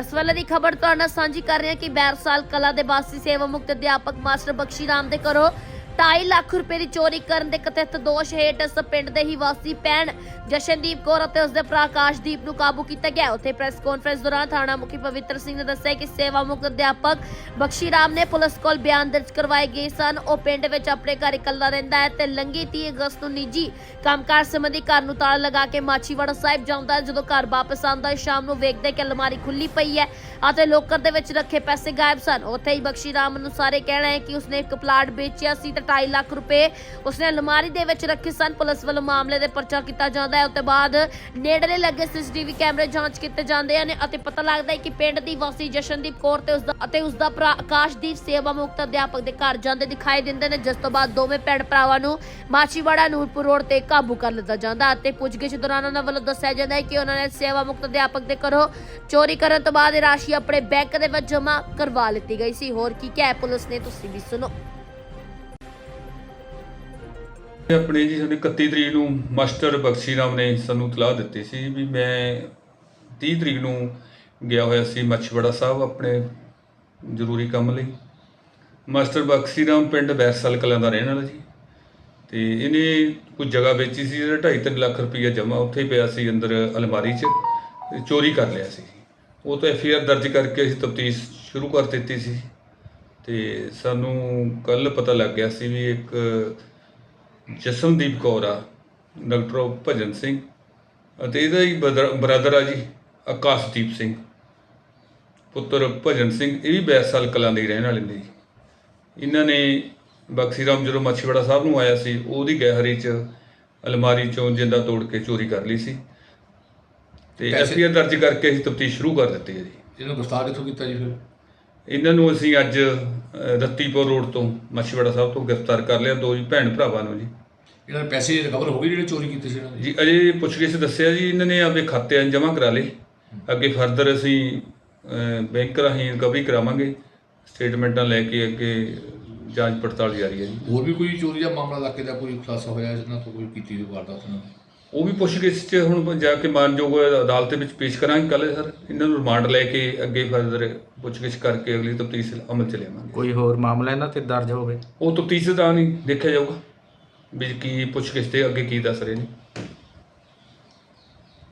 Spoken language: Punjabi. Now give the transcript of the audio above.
ਇਸ ਵੇਲੇ ਦੀ ਖਬਰ ਤੁਹਾਡੇ ਨਾਲ ਸਾਂਝੀ ਕਰ ਰਹੇ ਹਾਂ ਕਿ ਬੈਰਸਾਲ ਕਲਾ ਦੇ ਵਾਸੀ ਸੇਵਾ ਮੁਕਤ ਅਧਿਆਪਕ ਮਾਸਟਰ ਬਖਸ਼ੀ ਰਾਮ ਦੇ ਘਰੋਂ 2.5 ਲੱਖ ਰੁਪਏ ਦੀ ਚੋਰੀ ਕਰਨ ਦੇ ਕਥਿਤ ਦੋਸ਼ ਹੇਠ ਇਸ ਪਿੰਡ ਦੇ ਹੀ ਵਾਸੀ ਭੈਣ ਜਸ਼ਨਦੀਪ ਕੌਰ ਅਤੇ ਉਸਦੇ ਭਰਾ ਆਕਾਸ਼ਦੀਪ ਨੂੰ ਕਾਬੂ ਕੀਤਾ ਗਿਆ। ਉੱਥੇ ਪ੍ਰੈਸ ਕਾਨਫਰੰਸ ਦੌਰਾਨ ਥਾਣਾ ਮੁਖੀ ਪਵਿੱਤਰ ਸਿੰਘ ਨੇ ਦੱਸਿਆ ਕਿ ਸੇਵਾ ਮੁਕਤ ਅਧਿਆਪਕ ਬਖਸ਼ੀ ਰਾਮ ਨੇ ਪੁਲਿਸ ਕੋਲ ਬਿਆਨ ਦਰਜ ਕਰਵਾਏ ਗਏ ਸਨ। ਉਹ ਪਿੰਡ ਵਿੱਚ ਆਪਣੇ ਘਰ ਇਕੱਲਾ ਰਹਿੰਦਾ ਹੈ ਤੇ ਲੰਗੀ 30 ਅਗਸਤ ਨੂੰ ਨਿੱਜੀ ਕੰਮਕਾਰ ਸੰਬੰਧੀ ਘਰ ਨੂੰ ਤਾਲਾ ਲਗਾ ਕੇ ਮਾਛੀਵਾੜਾ ਸਾਹਿਬ ਜਾਂਦਾ ਹੈ, ਜਦੋਂ ਘਰ ਵਾਪਸ ਆਉਂਦਾ ਹੈ, ਸ਼ਾਮ ਨੂੰ ਵੇਖਦਾ ਕਿ ਅਲਮਾਰੀ ਖੁੱਲੀ ਪਈ ਹੈ ਅਤੇ ਲੋਕਰ ਦੇ ਵਿੱਚ ਰੱਖੇ ਪੈਸੇ ਗਾਇਬ ਸਨ। ਉੱਥੇ ਹੀ ਬਖਸ਼ੀ ਰਾਮ ਨੂੰ ਸਾਰੇ ਕਹਿਣਾ ਹੈ ਕਿ ਉਸਨੇ ਇੱਕ ਪਲਾਟ ਵੇਚਿਆ ਸੀ ਤੇ 2.5 ਲੱਖ ਰੁਪਏ ਉਸਨੇ ਅਲਮਾਰੀ ਦੇ ਵਿੱਚ ਰੱਖੇ ਸਨ। ਪੁਲਿਸ ਵੱਲੋਂ ਮਾਮਲੇ ਦੇ ਪਰਚਾ ਕੀਤਾ ਜਾਂਦਾ ਹੈ। ਉਸ ਬਾਅਦ ਨੇੜਲੇ ਲੱਗੇ ਸੀਸੀਟੀਵੀ ਕੈਮਰੇ ਜਾਂਚ ਕੀਤੇ ਜਾਂਦੇ ਹਨ ਅਤੇ ਪਤਾ ਲੱਗਦਾ ਹੈ ਕਿ ਪਿੰਡ ਦੀ ਵਾਸੀ ਜਸ਼ਨਦੀਪ ਕੌਰ ਤੇ ਉਸਦਾ ਅਤੇ ਉਸਦਾ ਭਰਾ ਆਕਾਸ਼ਦੀਪ ਸੇਵਾ ਮੁਕਤ ਅਧਿਆਪਕ ਦੇ ਘਰ ਜਾਂਦੇ ਦਿਖਾਈ ਦਿੰਦੇ ਨੇ, ਜਿਸ ਤੋਂ ਬਾਅਦ ਦੋਵੇਂ ਭੈਣ ਭਰਾਵਾਂ ਨੂੰ ਮਾਚੀਵਾੜਾ ਨੂਰਪੁਰ ਰੋਡ ਤੇ ਕਾਬੂ ਕਰ ਲਿੱਤਾ ਜਾਂਦਾ ਅਤੇ ਪੁੱਛਗਿੱਛ ਦੌਰਾਨ ਉਹਨਾਂ ਵੱਲੋਂ ਦੱਸਿਆ ਜਾਂਦਾ ਹੈ ਕਿ ਉਹਨਾਂ ਨੇ ਸੇਵਾ ਮੁਕਤ ਅਧਿਆਪਕ ਦੇ ਘਰੋਂ ਚੋਰੀ ਕਰਨ ਤੋਂ ਬਾਅਦ ਇਹ ਰਾਸ਼ੀ ਆਪਣੇ ਬੈਂਕ ਦੇ ਵਿੱਚ ਜਮ੍ਹਾਂ ਕਰਵਾ ਲਿੱਤੀ ਗਈ ਸੀ। ਹੋਰ ਕੀ ਕਿਹਾ ਪੁਲਿਸ ਨੇ? ਤੁਸੀਂ ਵੀ ਸੁਣੋ। ਆਪਣੇ ਜੀ ਸਾਨੂੰ 31 ਤਰੀਕ ਨੂੰ ਮਾਸਟਰ ਬਖਸ਼ੀ ਰਾਮ ਨੇ ਸਾਨੂੰ ਤਲਾਹ ਦਿੱਤੀ ਸੀ ਵੀ ਮੈਂ 30 ਤਰੀਕ ਨੂੰ ਗਿਆ ਹੋਇਆ ਸੀ ਮੱਛਵੜਾ ਸਾਹਿਬ ਆਪਣੇ ਜ਼ਰੂਰੀ ਕੰਮ ਲਈ। ਮਾਸਟਰ ਬਖਸ਼ੀ ਰਾਮ ਪਿੰਡ ਬੈਰਸਲ ਕਲਾਂ ਦਾ ਰਹਿਣ ਵਾਲਾ ਜੀ। ਤੇ ਇਹਨੇ ਕੁਝ ਜਗ੍ਹਾ ਵੇਚੀ ਸੀ ਜਿਹੜਾ 2.5 ਲੱਖ ਰੁਪਈਆ ਜਮ੍ਹਾਂ ਉੱਥੇ ਹੀ ਪਿਆ ਸੀ ਅੰਦਰ ਅਲਮਾਰੀ 'ਚ ਚੋਰੀ ਕਰ ਲਿਆ ਸੀ। ਉਹ ਤਾਂ ਐਫ ਆਰ ਦਰਜ ਕਰਕੇ ਅਸੀਂ ਤਫਤੀਸ਼ ਸ਼ੁਰੂ ਕਰ ਦਿੱਤੀ ਸੀ। ਤੇ ਸਾਨੂੰ ਕੱਲ ਪਤਾ ਲੱਗ ਗਿਆ ਸੀ ਵੀ ਇੱਕ ਜਸਮਦੀਪ ਕੌਰ ਆ ਡਾਕਟਰ ਭਜਨ ਸਿੰਘ ਅਤੇ ਇਹਦਾ ਹੀ ਬ੍ਰਦਰ ਆ ਜੀ ਆਕਾਸ਼ਦੀਪ ਸਿੰਘ। ਪੁੱਤਰ ਭਜਨ ਸਿੰਘ ਇਹ ਵੀ ਬੈਸਾਲ ਕਲਾਂ ਦੇ ਰਹਿਣ ਵਾਲੇ ਨੇ ਜੀ। ਇਹਨਾਂ ਨੇ ਬਖਸ਼ੀ ਰਾਮ ਜਦੋਂ ਮੱਛੀਵਾੜਾ ਸਾਹਿਬ ਨੂੰ ਆਇਆ ਸੀ ਉਹਦੀ ਗਹਿਰੀ ਚ ਅਲਮਾਰੀ ਚੋਂ ਜਿੰਦਾ ਤੋੜ ਕੇ ਚੋਰੀ ਕਰ ਲਈ ਸੀ। ਤੇ ਐਫਆਈਆਰ ਦਰਜ ਕਰਕੇ ਅਸੀਂ ਤਫਤੀਸ਼ ਸ਼ੁਰੂ ਕਰ ਦਿੱਤੀ ਹੈ ਜੀ। ਇਹਨੂੰ ਗ੍ਰਿਫਤਾਰ ਕਿੱਥੋਂ ਕੀਤਾ ਜੀ ਫਿਰ? ਇਹਨਾਂ ਨੂੰ ਅਸੀਂ ਅੱਜ ਰੱਤੀਪੁਰ ਰੋਡ ਤੋਂ ਮੱਛੀਵਾੜਾ ਸਾਹਿਬ ਤੋਂ ਗ੍ਰਿਫਤਾਰ ਕਰ ਲਿਆ ਦੋ ਜੀ ਭੈਣ ਭਰਾਵਾਂ ਨੂੰ ਜੀ। ਇਹਨਾਂ ਦੇ ਪੈਸੇ ਰਿਕਵਰ ਹੋ ਗਏ ਜਿਹੜੇ ਚੋਰੀ ਕੀਤੇ ਸੀ ਇਹਨਾਂ ਦੇ? ਜੀ ਅਜੇ ਪੁੱਛਗਿੱਛ ਦੱਸਿਆ ਜੀ ਇਹਨਾਂ ਨੇ ਆਪਦੇ ਖਾਤੇ ਜਮ੍ਹਾਂ ਕਰਾ ਲਏ। ਅੱਗੇ ਫਰਦਰ ਅਸੀਂ ਬੈਂਕ ਰਾਹੀਂ ਰਿਕਵਰੀ ਕਰਾਵਾਂਗੇ। ਸਟੇਟਮੈਂਟਾਂ ਲੈ ਕੇ ਅੱਗੇ ਜਾਂਚ ਪੜਤਾਲ ਜਾਰੀ ਹੈ ਜੀ। ਹੋਰ ਵੀ ਕੋਈ ਚੋਰੀ ਦਾ ਮਾਮਲਾ ਇਲਾਕੇ ਦਾ ਕੋਈ ਖੁਲਾਸਾ ਹੋਇਆ ਇਹਨਾਂ ਤੋਂ ਕੋਈ ਕੀਤੀ ਦੀ ਵਾਰਦਾਤ ਨਾਲ ਉਹ ਵੀ ਪੁੱਛਗਿੱਛ 'ਚ ਹੁਣ ਜਾ ਕੇ ਮਾਨਯੋਗ ਅਦਾਲਤ ਵਿੱਚ ਪੇਸ਼ ਕਰਾਂਗੇ ਕੱਲ੍ਹ ਸਰ। ਇਹਨਾਂ ਨੂੰ ਰਿਮਾਂਡ ਲੈ ਕੇ ਅੱਗੇ ਫਰਦਰ ਪੁੱਛਗਿੱਛ ਕਰਕੇ ਅਗਲੀ ਤਫਤੀਸ਼ ਅਮਲ ਚ ਲਿਆਵਾਂਗੇ। ਕੋਈ ਹੋਰ ਮਾਮਲਾ ਇਹਨਾਂ ਤੇ ਦਰਜ ਹੋਵੇ? ਉਹ ਤਫਤੀਸ਼ ਦਾ ਨਹੀਂ ਦੇਖਿਆ ਜਾਊਗਾ। ਵੀ ਕੀ ਪੁੱਛਗਿੱਛ ਤੇ ਅੱਗੇ ਕੀ ਦੱਸ ਰਹੇ ਨੇ।